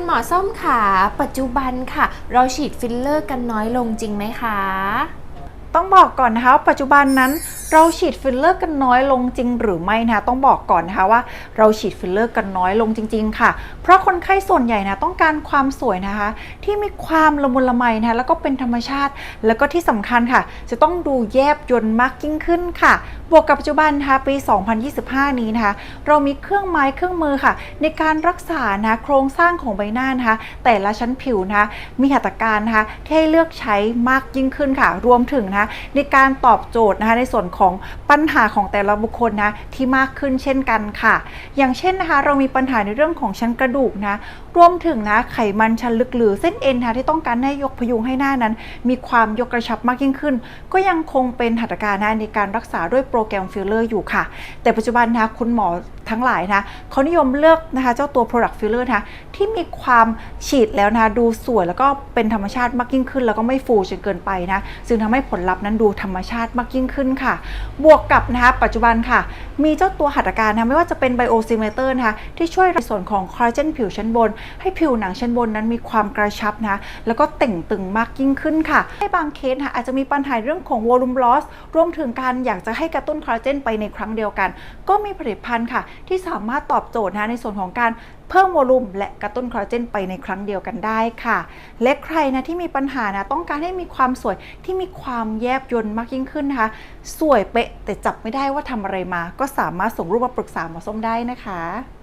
คุณหมอส้มค่ะปัจจุบันค่ะ เราฉีดฟิลเลอร์กันน้อยลงจริงไหมคะ ต้องบอกก่อนนะคะว่าปัจจุบันนั้น เราฉีดฟิลเลอร์กันน้อยลงจริงหรือไม่นะคะต้องบอกก่อนนะคะว่าเราฉีดฟิลเลอร์กันน้อยลงจริง ๆ ค่ะ เพราะคนไข้ส่วนใหญ่นะต้องการความสวยนะคะ ที่มีความละมุนละไมนะคะแล้วก็เป็นธรรมชาติ แล้วก็ที่สำคัญค่ะ จะต้องดูแยบยนต์มากยิ่งขึ้นค่ะ บวกกับปัจจุบันนะคะปี 2025 นี้นะคะ เรามีเครื่องไม้เครื่องมือค่ะ ในการรักษานะโครงสร้างของใบหน้านะคะ แต่ละชั้นผิวนะคะมีหัตถการนะคะที่ให้เลือกใช้มากยิ่งขึ้นค่ะ รวมถึงนะคะในการตอบโจทย์นะคะในส่วนของปัญหาของแต่ละบุคคลนะที่มากขึ้นเช่นกันค่ะ อย่างเช่นนะคะเรามีปัญหาในเรื่องของชั้นกระดูกนะรวมถึงนะไขมันชั้นลึกหรือเส้นเอ็นนะที่ต้องการให้ยกพยุงให้หน้านั้น มีความยกกระชับมากยิ่งขึ้น ก็ยังคงเป็นหัตถการนะในการรักษาด้วยโปรแกรมฟิลเลอร์อยู่ค่ะ แต่ปัจจุบันนะคุณหมอทั้งหลายนะเขานิยมเลือกนะคะเจ้าตัว product filler นะที่มีความฉีดแล้วนะคะดูสวยแล้วก็เป็นธรรมชาติมากยิ่งขึ้น แล้วก็ไม่ฟูจนเกินไปนะซึ่งทำให้ผลลัพธ์นั้นดูธรรมชาติมากยิ่งขึ้นค่ะบวกกับนะคะปัจจุบันค่ะ มีเจ้าตัวหัตถการนะไม่ว่าจะเป็น biosimeter นะคะที่ช่วยในส่วนของคอลลาเจนผิวชั้นบน ให้ผิวหนังชั้นบนนั้นมีความกระชับนะแล้วก็เต่งตึงมากยิ่งขึ้นค่ะในบางเคสนะคะอาจจะมีปัญหาเรื่องของ volume loss รวมถึงการอยากจะให้กระตุ้นคอลลาเจนไปในครั้งเดียวกัน ก็มีผลิตภัณฑ์ค่ะ ที่สามารถตอบโจทย์นะในส่วนของการ เพิ่มวอลุ่มและกระตุ้นคอลลาเจนไปในครั้งเดียวกันได้ค่ะ และใครนะที่มีปัญหานะต้องการให้มีความสวยที่มีความแยบยนต์มากยิ่งขึ้นนะคะ สวยเป๊ะแต่จับไม่ได้ว่าทำอะไรมา ก็สามารถส่งรูปมาปรึกษาหมอส้มได้นะคะ